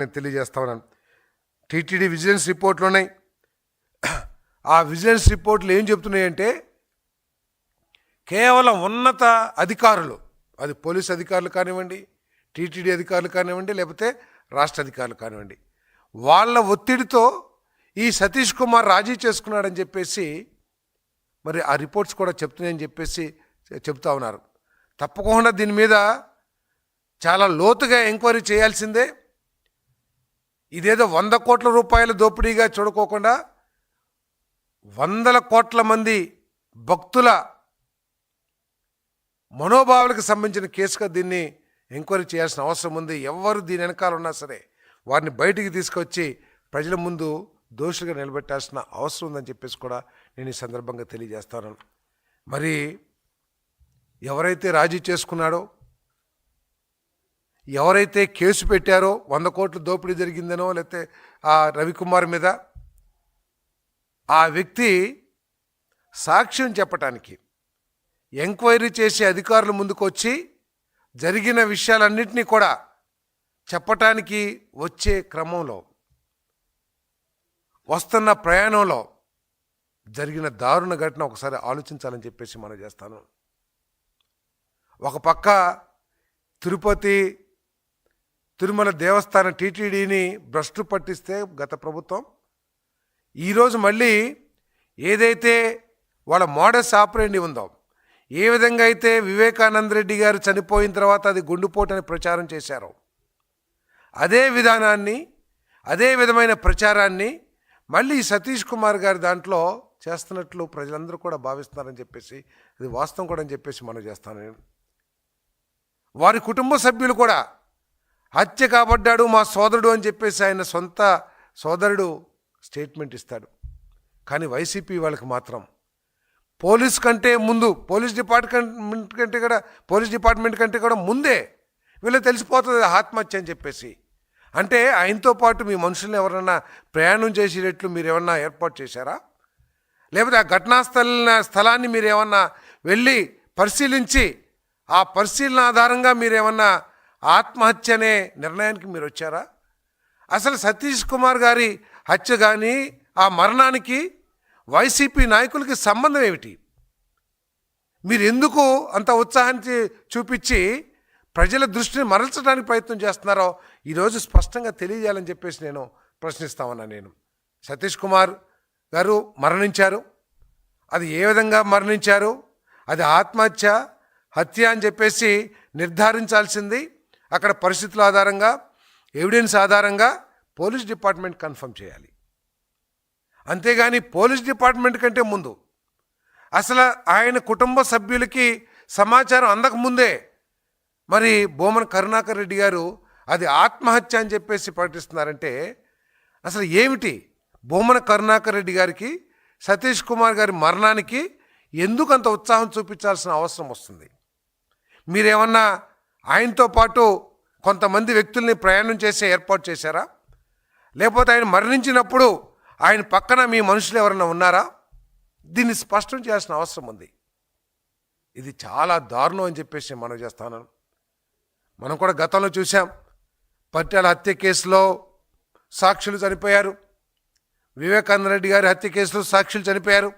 నేను తెలియజేస్తా ఉన్నాను. టీటీడీ విజిలెన్స్ రిపోర్ట్లు ఉన్నాయి. ఆ విజిలెన్స్ రిపోర్ట్లు ఏం చెప్తున్నాయంటే కేవలం ఉన్నత అధికారులు అది పోలీస్ అధికారులు కానివ్వండి టీటీడీ అధికారులు కానివ్వండి లేకపోతే రాష్ట్ర అధికారులు కానివ్వండి వాళ్ళ ఒత్తిడితో ఈ సతీష్ కుమార్ రాజీ చేసుకున్నాడని చెప్పేసి మరి ఆ రిపోర్ట్స్ కూడా చెప్తున్నాయని చెప్పేసి చెప్తా ఉన్నారు. తప్పకుండా దీని మీద చాలా లోతుగా ఎంక్వైరీ చేయాల్సిందే. ఇదేదో వంద కోట్ల రూపాయల దోపిడీగా చూడుకోకుండా వందల కోట్ల మంది భక్తుల మనోభావాలకు సంబంధించిన కేసుగా దీన్ని ఎంక్వైరీ చేయాల్సిన అవసరం ఉంది. ఎవరు దీని వెనకాల ఉన్నా సరే వారిని బయటికి తీసుకొచ్చి ప్రజల ముందు దోషులుగా నిలబెట్టాల్సిన అవసరం ఉందని చెప్పేసి కూడా నేను ఈ సందర్భంగా తెలియజేస్తాను. మరి ఎవరైతే రాజీ చేసుకున్నాడో ఎవరైతే కేసు పెట్టారో వంద కోట్లు దోపిడీ జరిగిందనో లేకపోతే ఆ రవికుమార్ మీద ఆ వ్యక్తి సాక్ష్యం చెప్పటానికి ఎంక్వైరీ చేసే అధికారులు ముందుకు వచ్చి జరిగిన విషయాలన్నింటినీ కూడా చెప్పటానికి వచ్చే క్రమంలో వస్తున్న ప్రయాణంలో జరిగిన దారుణ ఘటన ఒకసారి ఆలోచించాలని చెప్పేసి మనం చేస్తాను. ఒక పక్క తిరుపతి తిరుమల దేవస్థానం టీటీడీని భ్రష్టు పట్టిస్తే గత ప్రభుత్వం. ఈరోజు మళ్ళీ ఏదైతే వాళ్ళ మోడస్ ఆపరేండి ఉందో ఏ విధంగా అయితే వివేకానంద రెడ్డి గారు చనిపోయిన తర్వాత అది గుండుపోటని అని ప్రచారం చేశారో అదే విధానాన్ని అదే విధమైన ప్రచారాన్ని మళ్ళీ సతీష్ కుమార్ గారి దాంట్లో చేస్తున్నట్లు ప్రజలందరూ కూడా భావిస్తున్నారని చెప్పేసి అది వాస్తవం కూడా అని చెప్పేసి మనం చేస్తాను. నేను వారి కుటుంబ సభ్యులు కూడా హత్య కాబడ్డాడు మా సోదరుడు అని చెప్పేసి ఆయన సొంత సోదరుడు స్టేట్మెంట్ ఇస్తాడు. కానీ వైసీపీ వాళ్ళకి మాత్రం పోలీస్ కంటే ముందు పోలీస్ డిపార్ట్మెంట్ కంటే కూడా పోలీస్ డిపార్ట్మెంట్ కంటే కూడా ముందే వీళ్ళు తెలిసిపోతుంది ఆత్మహత్య అని చెప్పేసి. అంటే ఆయనతో పాటు మీ మనుషుల్ని ఎవరన్నా ప్రయాణం చేసేటట్లు మీరు ఏమన్నా ఏర్పాటు చేశారా? లేకపోతే ఆ ఘటనా స్థల స్థలాన్ని మీరు ఏమన్నా వెళ్ళి పరిశీలించి ఆ పరిశీలన ఆధారంగా మీరు ఏమన్నా ఆత్మహత్య అనే నిర్ణయానికి మీరు వచ్చారా? అసలు సతీష్ కుమార్ గారి హత్య కానీ ఆ మరణానికి వైసీపీ నాయకులకి సంబంధం ఏమిటి? మీరు ఎందుకు అంత ఉత్సాహాన్ని చూపించి ప్రజల దృష్టిని మరల్చడానికి ప్రయత్నం చేస్తున్నారో ఈరోజు స్పష్టంగా తెలియజేయాలని చెప్పేసి నేను ప్రశ్నిస్తామన్నా నేను. సతీష్ కుమార్ గారు మరణించారు. అది ఏ విధంగా మరణించారు? అది ఆత్మహత్య హత్య అని చెప్పేసి నిర్ధారించాల్సింది అక్కడ పరిస్థితుల ఆధారంగా ఎవిడెన్స్ ఆధారంగా పోలీస్ డిపార్ట్మెంట్ కన్ఫర్మ్ చేయాలి. అంతేగాని పోలీస్ డిపార్ట్మెంట్ కంటే ముందు అసలు ఆయన కుటుంబ సభ్యులకి సమాచారం అందకముందే మరి బోమన్ కరుణాకర్ రెడ్డి గారు అది ఆత్మహత్య అని చెప్పేసి ప్రకటిస్తున్నారంటే అసలు ఏమిటి బొమ్మన కరుణాకర్ రెడ్డి గారికి సతీష్ కుమార్ గారి మరణానికి ఎందుకు అంత ఉత్సాహం చూపించాల్సిన అవసరం వస్తుంది? మీరేమన్నా ఆయనతో పాటు కొంతమంది వ్యక్తుల్ని ప్రయాణం చేసే ఏర్పాటు చేశారా? లేకపోతే ఆయన మరణించినప్పుడు ఆయన పక్కన మీ మనుషులు ఎవరైనా ఉన్నారా? దీన్ని స్పష్టం చేయాల్సిన అవసరం ఉంది. ఇది చాలా దారుణం అని చెప్పేసి మనం చేస్తాను మనం కూడా గతంలో చూసాం పట్టాల హత్య కేసులో సాక్షులు చనిపోయారు. వివేకానంద రెడ్డి గారి హత్య కేసులో సాక్షులు చనిపోయారు.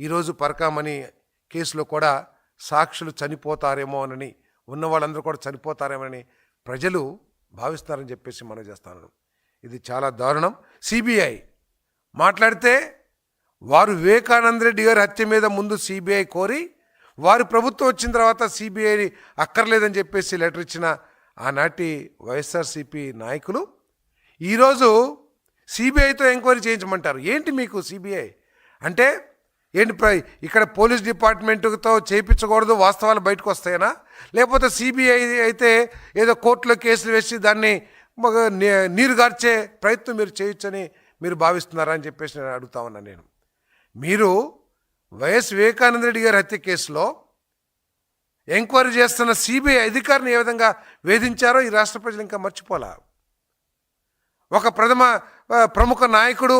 ఈరోజు పరకామణి కేసులో కూడా సాక్షులు చనిపోతారేమో అనని ఉన్న వాళ్ళందరూ కూడా చనిపోతారేమని ప్రజలు భావిస్తారని చెప్పేసి మనం చేస్తాను ఇది చాలా దారుణం. సిబిఐ మాట్లాడితే వారు వివేకానంద రెడ్డి గారి హత్య మీద ముందు సిబిఐ కోరి వారి ప్రభుత్వం వచ్చిన తర్వాత సిబిఐ అక్కర్లేదని చెప్పేసి లెటర్ ఇచ్చిన ఆనాటి వైఎస్ఆర్సిపి నాయకులు ఈరోజు సిబిఐతో ఎంక్వైరీ చేయించమంటారు. ఏంటి మీకు సిబిఐ? అంటే ఏంటి ఇక్కడ పోలీస్ డిపార్ట్మెంట్తో చేయించకూడదు వాస్తవాలు బయటకు వస్తాయనా? లేకపోతే సిబిఐ అయితే ఏదో కోర్టులో కేసులు వేసి దాన్ని నీరుగార్చే నీరు గార్చే ప్రయత్నం మీరు చేయొచ్చని మీరు భావిస్తున్నారా అని చెప్పేసి నేను అడుగుతా ఉన్నాను నేను. మీరు వైఎస్ వివేకానంద రెడ్డి గారి హత్య కేసులో ఎంక్వైరీ చేస్తున్న సిబిఐ అధికారిని ఏ విధంగా వేధించారో ఈ రాష్ట్ర ప్రజలు ఇంకా మర్చిపోలా? ఒక ప్రథమ ప్రముఖ నాయకుడు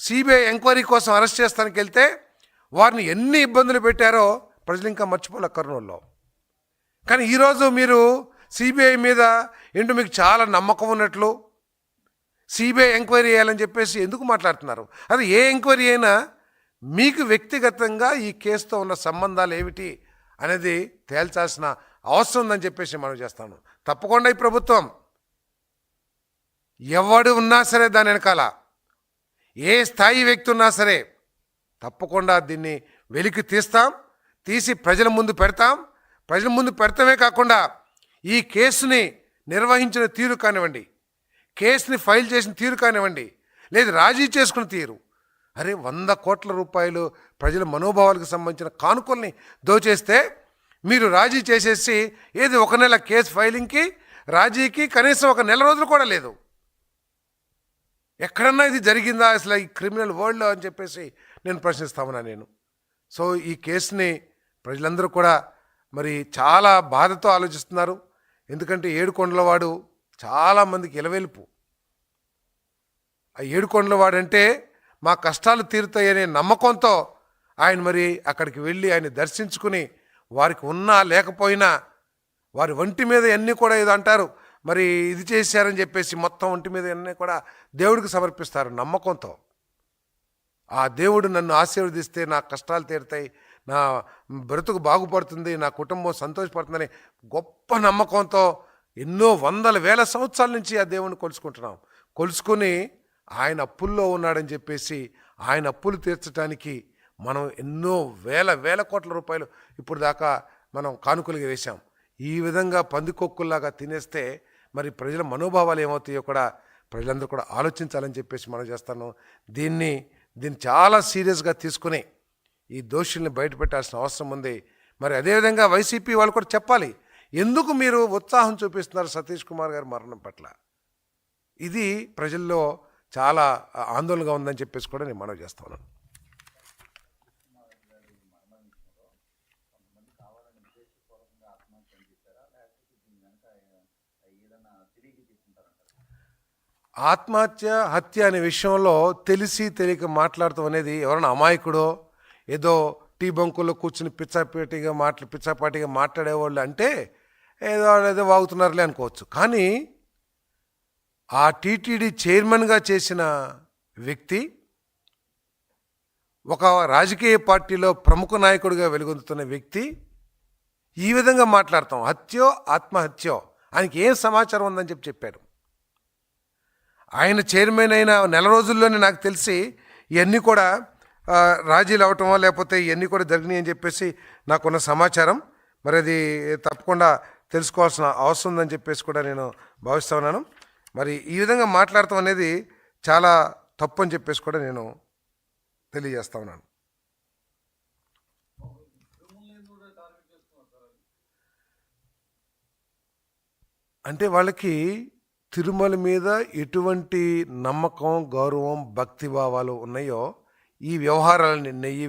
సిబిఐ ఎంక్వైరీ కోసం అరెస్ట్ చేస్తానికి వెళ్తే వారిని ఎన్ని ఇబ్బందులు పెట్టారో ప్రజలు ఇంకా మర్చిపోలే కర్నూలులో. కానీ ఈరోజు మీరు సిబిఐ మీద ఏంటో మీకు చాలా నమ్మకం ఉన్నట్లు సిబిఐ ఎంక్వైరీ చేయాలని చెప్పేసి ఎందుకు మాట్లాడుతున్నారు? అది ఏ ఎంక్వైరీ అయినా మీకు వ్యక్తిగతంగా ఈ కేసుతో ఉన్న సంబంధాలు ఏమిటి అనేది తేల్చాల్సిన అవసరం ఉందని చెప్పేసి మనం చేస్తాను. తప్పకుండా ఈ ప్రభుత్వం ఎవడు ఉన్నా సరే దాని వెనకాల ఏ స్థాయి వ్యక్తి ఉన్నా సరే తప్పకుండా దీన్ని వెలికి తీస్తాం తీసి ప్రజల ముందు పెడతాం. ప్రజల ముందు పెడతామే కాకుండా ఈ కేసుని నిర్వహించిన తీరు కానివ్వండి కేసుని ఫైల్ చేసిన తీరు కానివ్వండి లేదు రాజీ చేసుకున్న తీరు అరే వంద కోట్ల రూపాయలు ప్రజల మనోభావాలకు సంబంధించిన కానుకల్ని దోచేస్తే మీరు రాజీ చేసేసి ఏది ఒక నెల కేసు ఫైలింగ్కి రాజీకి కనీసం ఒక నెల రోజులు కూడా లేదు. ఎక్కడన్నా ఇది జరిగిందా అసలు ఈ క్రిమినల్ వరల్డ్లో అని చెప్పేసి నేను ప్రశ్నిస్తామన్నా నేను. సో ఈ కేసుని ప్రజలందరూ కూడా మరి చాలా బాధతో ఆలోచిస్తున్నారు. ఎందుకంటే ఏడుకొండలవాడు చాలామందికి ఇలవెలుపు ఆ ఏడుకొండలవాడు అంటే మా కష్టాలు తీరుతాయనే నమ్మకంతో ఆయన మరి అక్కడికి వెళ్ళి ఆయన దర్శించుకుని వారికి ఉన్నా లేకపోయినా వారి ఒంటి మీద అన్నీ కూడా ఏదో అంటారు మరి ఇది చేశారని చెప్పేసి మొత్తం ఒంటి మీద అన్నీ కూడా దేవుడికి సమర్పిస్తారు నమ్మకంతో. ఆ దేవుడు నన్ను ఆశీర్వదిస్తే నా కష్టాలు తీరుతాయి నా బ్రతుకు బాగుపడుతుంది నా కుటుంబం సంతోషపడుతుందని గొప్ప నమ్మకంతో ఎన్నో వందల వేల సంవత్సరాల నుంచి ఆ దేవుడిని కొలుసుకుంటున్నాం. కొలుసుకొని ఆయన అప్పుల్లో ఉన్నాడని చెప్పేసి ఆయన అప్పులు తీర్చడానికి మనం ఎన్నో వేల వేల కోట్ల రూపాయలు ఇప్పుడు దాకా మనం కానుకలుగా వేశాం. ఈ విధంగా పందికొక్కుల్లాగా తినేస్తే మరి ప్రజల మనోభావాలు ఏమవుతాయో కూడా ప్రజలందరూ కూడా ఆలోచించాలని చెప్పేసి మనం చేస్తాను దీన్ని దీన్ని చాలా సీరియస్గా తీసుకుని ఈ దోషుల్ని బయటపెట్టాల్సిన అవసరం ఉంది. మరి అదేవిధంగా వైసీపీ వాళ్ళు కూడా చెప్పాలి. ఎందుకు మీరు ఉత్సాహం చూపిస్తున్నారు సతీష్ కుమార్ గారి మరణం పట్ల? ఇది ప్రజల్లో చాలా ఆందోళనగా ఉందని చెప్పేసి కూడా నేను మనవి చేస్తా ఉన్నాను. ఆత్మహత్య హత్య అనే విషయంలో తెలిసి తెలియక మాట్లాడటం అనేది ఎవరైనా అమాయకుడో ఏదో టీ బంకుల్లో కూర్చుని పిచ్చాపేటిగా మాట్లా పిచ్చాపాటిగా మాట్లాడేవాళ్ళు అంటే ఏదో ఏదో వాగుతున్నారులే అనుకోవచ్చు. కానీ ఆ టీటీడీ చైర్మన్గా చేసిన వ్యక్తి ఒక రాజకీయ పార్టీలో ప్రముఖ నాయకుడిగా వెలుగొందుతున్న వ్యక్తి ఈ విధంగా మాట్లాడతాం హత్యో ఆత్మహత్యో. ఆయనకి ఏం సమాచారం ఉందని చెప్పి చెప్పారు? ఆయన చైర్మన్ అయిన నెల రోజుల్లోనే నాకు తెలిసి ఇవన్నీ కూడా రాజీలు అవటమో లేకపోతే ఇవన్నీ కూడా జరిగినాయి అని చెప్పేసి నాకున్న సమాచారం. మరి అది తప్పకుండా తెలుసుకోవాల్సిన అవసరం ఉందని చెప్పేసి కూడా నేను భావిస్తా ఉన్నాను. మరి ఈ విధంగా మాట్లాడటం అనేది చాలా తప్పు అని చెప్పేసి కూడా నేను తెలియజేస్తా ఉన్నాను. అంటే వాళ్ళకి తిరుమల మీద ఎటువంటి నమ్మకం గౌరవం భక్తి భావాలు ఉన్నాయో ఈ వ్యవహారాలని నెయ్యి